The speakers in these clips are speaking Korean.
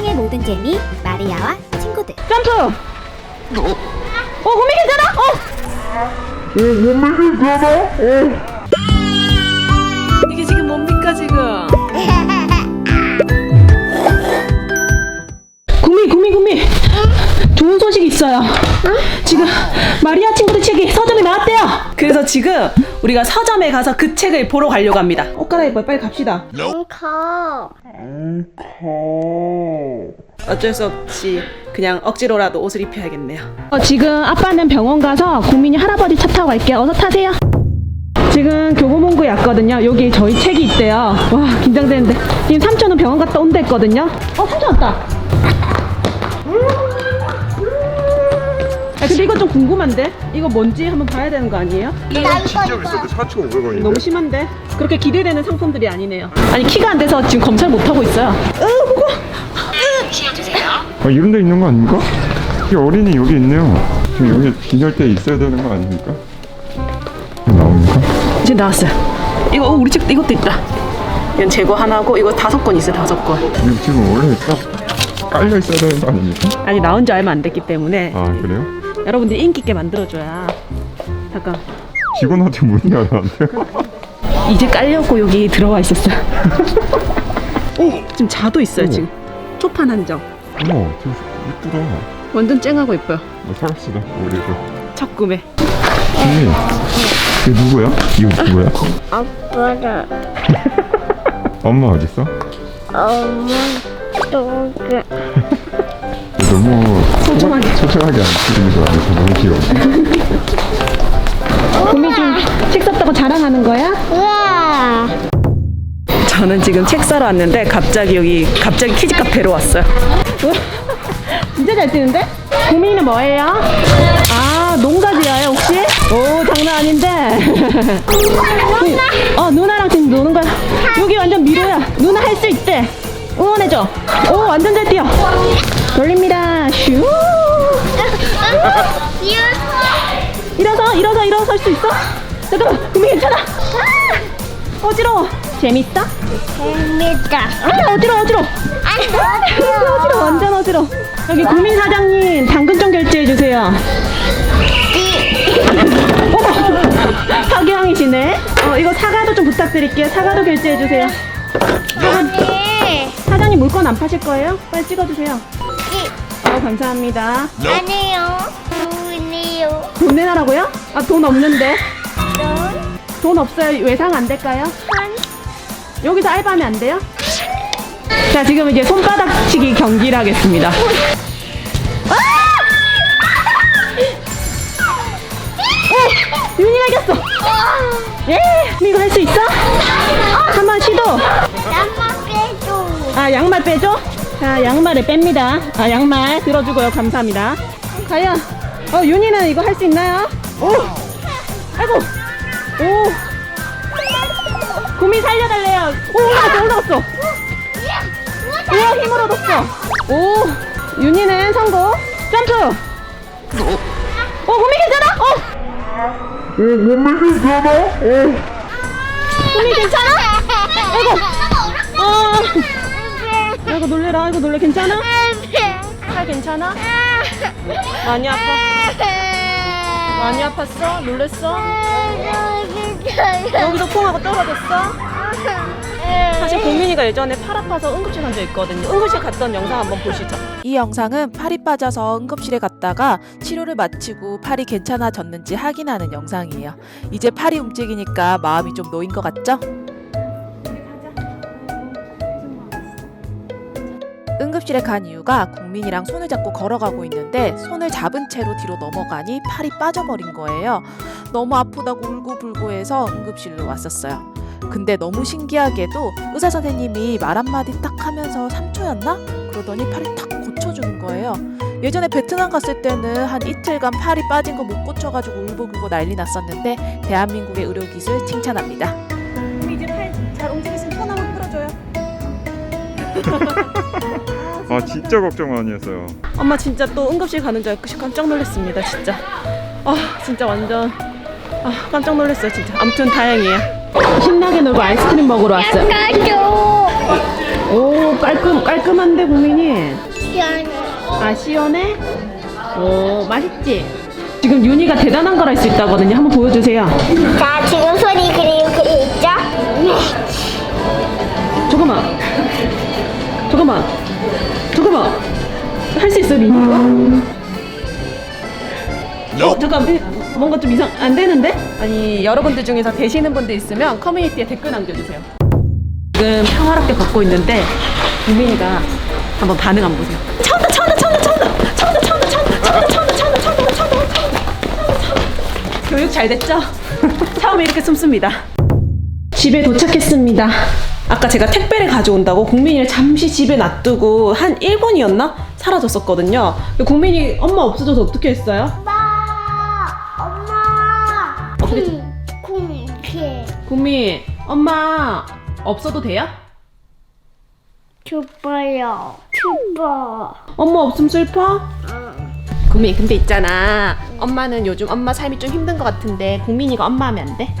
세상의 모든 재미 마리아와 친구들 점프. 어, 고민 괜찮아? 어. 이게 지금 뭡니까 지금? 구미 구미 구미 좋은 소식이 있어요 지금 마리아 친구들 책이 서점에 나왔대요 그래서 지금 우리가 서점에 가서 그 책을 보러 가려고 합니다 옷 갈아입어요 빨리 갑시다 커 어쩔 수 없이 그냥 억지로라도 옷을 입혀야겠네요. 어, 지금 아빠는 병원 가서 국민이 할아버지 차 타고 갈게요. 어서 타세요. 지금 교보문고에 왔거든요. 여기 저희 책이 있대요. 와 긴장되는데 지금 삼촌은 병원 갔다 온다 했거든요. 어 삼촌 왔다. 아, 근데 이거 좀 궁금한데? 이거 뭔지 한번 봐야 되는 거 아니에요? 나 진짜 이거 비싼데 4,500원인데 너무 심한데? 그렇게 기대되는 상품들이 아니네요. 아니 키가 안 돼서 지금 검사를 못 하고 있어요. 으 무거. 아 이런 데 있는 거 아닙니까? 이 어린이 여기 있네요 지금 여기 기절대 있어야 되는 거 아닙니까? 이거 나옵니까? 이제 나왔어요. 이거 어, 우리 책 이것도 있다. 이건 재고 하나고 이거 다섯 건 있어 요. 다섯 건. 이거 지금 원래 딱 깔려 있어야 되는 거 아닙니까? 아직 나온 지 얼마 안 됐기 때문에 아 그래요? 여러분들이 인기 있게 만들어줘야. 잠깐. 직원한테 문의 안 하는데? 이제 깔려고 여기 들어와 있었어요. 오 지금 자도 있어요 오. 지금. 초판 한정. 어머 되게 이쁘다 완전 쨍하고 예뻐요. 뭐 사갑시다 우리도 첫 구매. 언니 이게 누구야? 이거 누구야? 아빠를 엄마 어딨어? 엄마 또그 너무 소중하게. 소중하게 안거 아니야? 너무 귀여워 구미 좀책 샀다고 자랑하는 거야? 우와 저는 지금 책 사러 왔는데 갑자기 여기 갑자기 키즈 카페로 왔어요. 진짜 잘 뛰는데? 고민이는 뭐예요? 아 농가지어요 혹시? 오 장난 아닌데. 어 누나랑 지금 노는 거야. 여기 완전 미로야. 누나 할 수 있대. 응원해줘. 오 완전 잘 뛰어. 돌립니다. 슈. 일어서 일어서 일어설 수 있어? 잠깐만 고민 괜찮아? 아! 어지러워. 재밌어? 재밌다 아 어지러 어지러 어지러 완전 어지러 여기 국민 사장님 당근 좀 결제해 주세요 어머 사기왕이시네 어 이거 사과도 좀 부탁드릴게요 사과도 결제해 주세요 아니 사장님 물건 안 파실 거예요? 빨리 찍어주세요 어 감사합니다 아니요 돈이요 돈 내놔라고요? 아 돈 없는데 돈? 돈 없어요 외상 안 될까요? 한 여기서 알바하면 안 돼요? 자 지금 이제 손바닥치기 경기를 하겠습니다 오! 윤이가 이겼어 예! 이거 할 수 있어? 한번 시도 나 양말 빼줘? 자 양말을 뺍니다. 아 양말 들어주고요. 감사합니다. 과연 어 윤이는 이거 할 수 있나요? 오! 아이고! 오! 구미 살려달래요. 오 올라갔어 올라갔어. 우와 힘을 얻었어. 오! 윤이는 성공. 점프! 어 구미 괜찮아? 어! 구미 괜찮아? 아이고! 어 아이고 놀래라 아이고 놀래 괜찮아? 팔 괜찮아? 많이 아파? 많이 아팠어? 놀랬어? 여기도 콩하고 떨어졌어? 사실 고민이가 예전에 팔 아파서 응급실 간 적 있거든요 응급실 갔던 영상 한번 보시죠 이 영상은 팔이 빠져서 응급실에 갔다가 치료를 마치고 팔이 괜찮아졌는지 확인하는 영상이에요. 이제 팔이 움직이니까 마음이 좀 놓인 것 같죠? 응급실에 간 이유가 국민이랑 손을 잡고 걸어가고 있는데 손을 잡은 채로 뒤로 넘어가니 팔이 빠져버린 거예요. 너무 아프다고 울고불고 해서 응급실로 왔었어요. 근데 너무 신기하게도 의사 선생님이 말 한마디 딱 하면서 3초였나? 그러더니 팔이 탁 고쳐주는 거예요. 예전에 베트남 갔을 때는 한 이틀간 팔이 빠진 거 못 고쳐가지고 울고불고 난리 났었는데 대한민국의 의료기술 칭찬합니다. 이제 팔 잘 움직이시면 손 한번 풀어줘요 아 진짜 걱정 많이 했어요 엄마 진짜 또 응급실 가는 줄 알고 깜짝 놀랐습니다 진짜 아 진짜 완전 아 깜짝 놀랐어요 진짜 아무튼 다행이에요 신나게 놀고 아이스크림 먹으러 왔어요 가줘 오 깔끔 깔끔한데 국민이. 시원해. 아 시원해? 오 맛있지? 지금 윤희가 대단한 걸 할 수 있다거든요. 한번 보여주세요. 자, 지금 소리 그리고 그리죠? 잠깐만. 잠깐만. 잠깐만. 할 수 있어 민이가? 어 잠깐 뭔가 좀 이상 안 되는데? 아니 여러분들 중에서 되시는 분들 있으면 커뮤니티에 댓글 남겨주세요. 지금 평화롭게 걷고 있는데 국민이가 한번 반응 한번 보세요. 차온다 차온다 차온다 차온다 차온다 차온다 차온다 차온다 차온다 차온다 차온다 차온다 차온다 교육 잘 됐죠? 처음에 이렇게 숨습니다. 집에 도착했습니다. 아까 제가 택배를 가져온다고 국민이를 잠시 집에 놔두고 한 1분이었나? 사라졌었거든요. 국민이 엄마 없어져서 어떻게 했어요? 엄마, 엄마. 쿵, 쿵. 국민, 엄마 없어도 돼요? 춥어요. 춥어. 엄마 없으면 슬퍼? 응. 국민 근데 있잖아. 엄마는 요즘 엄마 삶이 좀 힘든 것 같은데 국민이가 엄마 하면 안 돼?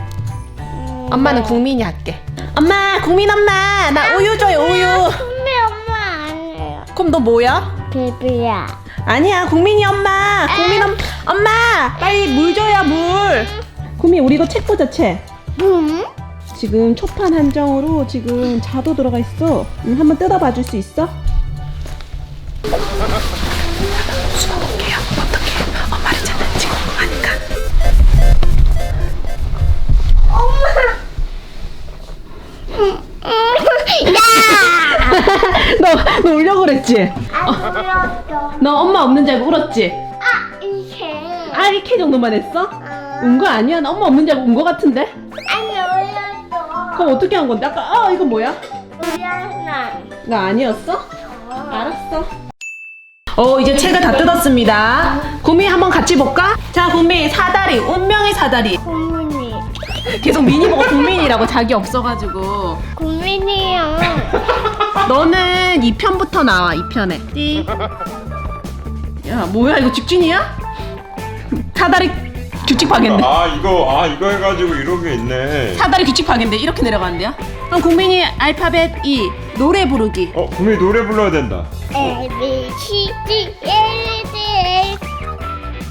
엄마는 국민이 할게. 엄마, 국민 엄마, 나 우유 줘요 우유. 근데 엄마 아니에요. 그럼 너 뭐야? 베비야. 아니야 국민이 엄마 국민 엄 엄마 빨리 물 줘요 물 국민 우리 이거 책 보자 책 음? 지금 초판 한정으로 지금 자도 들어가 있어 응, 한번 뜯어봐 줄 수 있어? 너, 너 울려고 그랬지? 안 울었어. 너 엄마 없는 줄 알고 울었지? 아, 이게. 아 이렇게 정도만 했어? 아, 운 거 아니야? 나 엄마 없는 줄 알고 운 거 같은데? 아니, 울었어. 그럼 어떻게 한 건데? 아까 아 이건 뭐야? 울었나? 나 아니었어? 알았어. 어 이제 책을 다 뜯었습니다. 구미 한번 같이 볼까? 자 구미 사다리 운명의 사다리. 국민이. 계속 미니 보고 국민이라고 자기 없어가지고. 국민이요. 너는 2편부터 나와 2편에. 띠. 야 뭐야 이거 직진이야? 사다리 규칙 파괴인데. 아 이거 아 이거 해가지고 이런 게 있네. 사다리 규칙 파괴인데 이렇게 내려가는데요? 그럼 국민이 알파벳 E 노래 부르기. 어 분명히 노래 불러야 된다. A, B, C, D, L, D, L.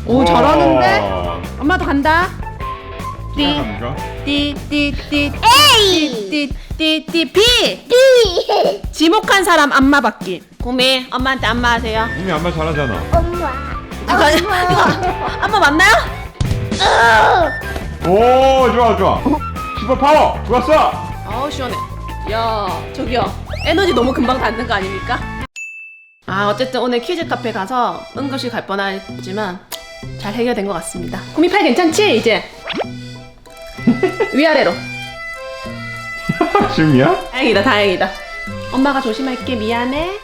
오 잘하는데? 와. 엄마도 간다. 띠. 시작합니까? 띠띠띠 A. 띠띠띠 B B. 지목한 사람 안마 받기 구미 엄마한테 안마하세요 이미 안마 잘하잖아. 엄마. 이거 이거 안마 맞나요? 오 좋아 좋아. 슈퍼 파워 좋았어. 아우 시원해 야 저기요 에너지 너무 금방 닿는 거 아닙니까? 아 어쨌든 오늘 퀴즈 카페 가서 응급실 갈 뻔했지만 잘 해결된 것 같습니다 구미 팔 괜찮지 이제? 위아래로. 지금이야? 다행이다, 다행이다. 엄마가 조심할게, 미안해.